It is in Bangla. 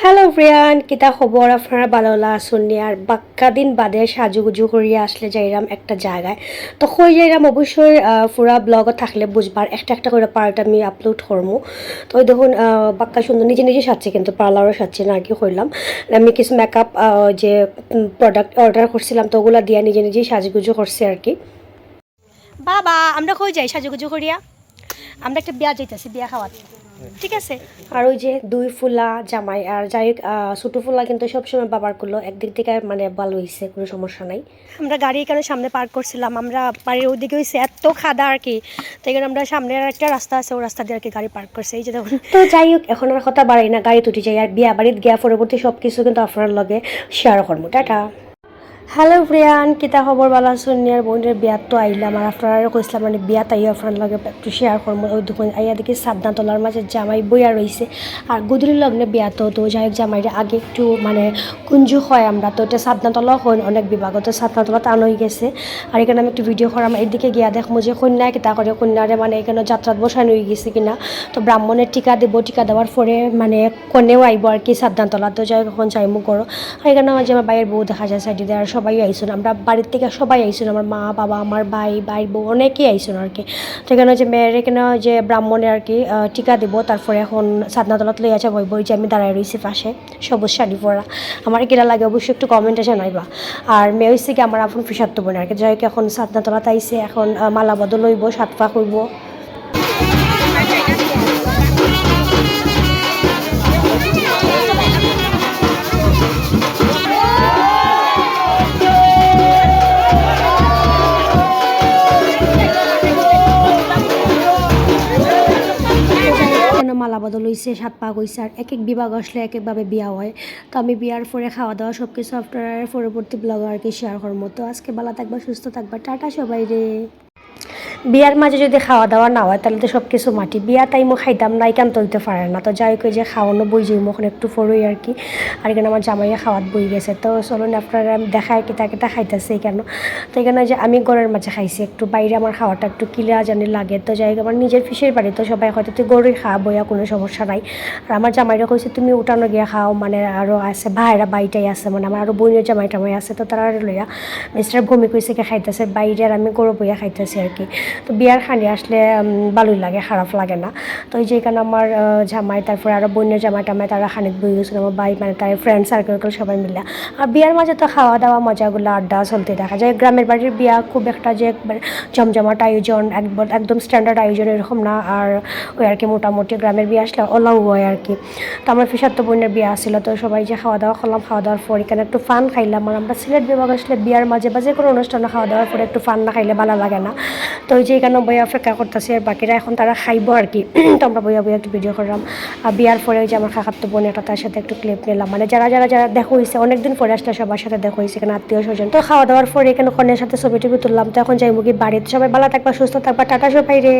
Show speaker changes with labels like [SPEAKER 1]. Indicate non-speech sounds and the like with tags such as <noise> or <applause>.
[SPEAKER 1] হ্যালো ফ্রিয়ান কিতা খবর আপনারা ভালো আসুননি আর বাক্কা দিন বাদে সাজুগুজু করিয়া আসলে যাইরাম একটা জায়গায়। তো কই যাইরাম? অবশ্যই পুরা ব্লগত থাকলে বুঝবার একটা একটা করে পার্ট আমি আপলোড করব তো ওই দেখুন বাক্কা সুন্দর নিজে নিজে সাজছে, কিন্তু পার্লারও সাজছে না আর কি করলাম আমি কিছু মেকআপ যে প্রোডাক্ট অর্ডার করছিলাম, তো ওগুলা দিয়া নিজে নিজেই সাজুগুজু করছে আর কি। বাবা, আমরা কই যাই সাজুগুজু করিয়া? আমরা একটা বিয়া যাইতেছি বিয়া খাওয়াতে। ঠিক আছে? আর ওই যে দুই ফুলা জামাই আর যাই ছোটো ফুলা কিন্তু সবসময় বাবার করল একদিক থেকে মানে ভালো হয়েছে কোনো সমস্যা নাই। আমরা গাড়ি এখানে সামনে পার্ক করছিলাম আমরা বাড়ির ওদিকে হয়েছে এত খাদা আর কি। তো এখানে আমরা সামনে আর একটা রাস্তা আছে ও রাস্তা দিয়ে আর কি গাড়ি পার্ক করছে এই যে দেখুন। তো যাই হোক এখন আর কথা বাড়াই না গাড়ি তুটি যাই আর বিয়া বাড়িতে গিয়া পরবর্তী সব কিছু কিন্তু আপনার লগে শেয়ার করব। টাটা। হ্যালো প্রিয়ান কিতা খবর বালা শুনিয়ার বোনের বিয়াত তো আইলাম আর আপনারা কইছিলাম মানে বিয়াত আইয়া আপনার লগে একটু শেয়ার করব ওই দোকান আইয়া দেখি সাবধান তলার মাঝে জামাই বইয়া রয়েছে আর গুদুরির লগ্নে বিয়াত তো যাই হোক জামাইরে আগে একটু মানে কুঞ্জু হয় আমরা তো এটা সাবধান তলা হয় অনেক বিভাগত সাবধান তলা টান হয়ে গেছে। আর এখানে আমি একটু ভিডিও করাম এদিকে গিয়া দেখব যে কন্যা কিতা করে কন্যারে মানে এখানে যাত্রাত বসানো হয়ে গেছে কিনা। তো ব্রাহ্মণের টিকা দেবো, টিকা দেওয়ার পরে মানে কনেও আইব আর কি সাবধান তলা তো যাই হোক এখন চাইমু করো আর এখানে আমার যে আমার বাইয়ের বউ দেখা যায় সাইডে আর সবাই আইসুন আমরা বাড়ির থেকে সবাই আইসুন আমার মা, বাবা, আমার ভাই ভাই, বউ, অনেকেই আইসুন আর কি। তো এখানে যে মেয়ের এখানে যে ব্রাহ্মণে আর কি টিকা দিব, তারপরে এখন সাদনাতলাত লইয়া যাব বই বই যে আমি দাঁড়ায় রয়েছি পাশে, সবুজ শাড়ি পরা। আমার কিনা লাগে অবশ্যই একটু কমেন্টে জানাইবা। আর মেয়ে হচ্ছে কি আমার আপন ফিসাত্ত বোন আর কি যাই এখন সাদনাতলাত আইসে এখন মালা বদল লইব সাত পা এখানে মালা বদল হয়েছে সাত পা হয়েছে আর এক এক বিভাগ আসলে এক একভাবে বিয়া হয়। তো আমি বিয়ার পরে খাওয়া দাওয়া সব কিছু আফটার পরবর্তী ব্লগ আর কি শেয়ার করব। তো আজকে বেলা থাকবা, সুস্থ থাকবা। টাটা সবাই রে। বিয়ার মাঝে যদি খাওয়া দাওয়া না হয়, তাহলে তো সব কিছু মাটি। বিয়া তাই মো খাইতাম না এখান হইতে পারে না। তো যাই হোক এই যে খাওয়ানো বই যাই এখন একটু পরই আর কি। আর এখানে আমার জামাইয়া খাওয়াত বই গেছে। তো চলুন আপনারা আমি দেখায় কিতা কিতা খাইতেছে কেন তো এখানে যে আমি ঘরের মাঝে খাইছি, একটু বাইরে আমার খাওয়াটা একটু কিলা জানি লাগে। তো যাই আমার নিজের ফিসের বাড়ি তো সবাই হয়তো তুই গরুই খাওয়া বইয়া কোনো সমস্যা নাই। আর আমার জামাইরা কইছে তুমি উঠানো গিয়া খাও। মানে আরও আছে ভাইরা বাইটাই আছে মানে আমার আরও বইনের জামাই টামাই আছে। তো তারা লইয়া মিস্টার ভূমি কইছে কে, খাইতেছে বাইরে আর আমি গরু বইয়া খাইতেছি আর কি। তো বিয়ার খানি আসলে ভালোই লাগে খারাপ লাগে না। তো এই যে এখানে আমার জামাই তারপরে আরও বইনের জামাই টামাই তারা খানিক বই গেছিল আমার ভাই মানে তার ফ্রেন্ড সার্কেল সবাই মিলে। আর বিয়ার মাঝে তো খাওয়া দাওয়া মজাগুলো, আড্ডা চলতে দেখা যায়। গ্রামের বাড়ির বিয়া খুব একটা যে একবার জমজমাট আয়োজন একবার একদম স্ট্যান্ডার্ড আয়োজন এরকম না। আর ওই আর কি মোটামুটি গ্রামের বিয়ে আসলে ওলাও হয় আর কি। তো আমার ফিসার তো বোনের বিয়ে আসছিল তো সবাই যে খাওয়া দাওয়া করলাম খাওয়া দাওয়ার পর এখানে একটু ফান খাইলাম। আর আমরা সিলেট বিভাগ আসলে বিয়ার মাঝে বা যে কোনো অনুষ্ঠানে খাওয়া দাওয়ার পরে একটু ফান না খাইলে ভালো লাগে না। তো ওই যে এখানে বইয়া অপেক্ষা করতেছি আর বাকিরা এখন তারা খাইব আর কি। <clears throat> তো আমরা বইয়া বইয়া একটু ভিডিও করলাম। আর বিয়ার পরে ওই যে আমার খাকাত্ত বোন একটা তার সাথে একটু ক্লিপ নিলাম। মানে যারা যারা যারা দেখা হয়েছে অনেকদিন পরে আসলে সবার সাথে দেখা হয়েছে এখানে আত্মীয় স্বজন। তো খাওয়া দাওয়ার পরে এখানে কনের সাথে ছবি টবি তুললাম। তো এখন যাই মুখি বাড়িতে? সবাই ভালো থাকবা, সুস্থ থাকবা। টাটা সবাই রে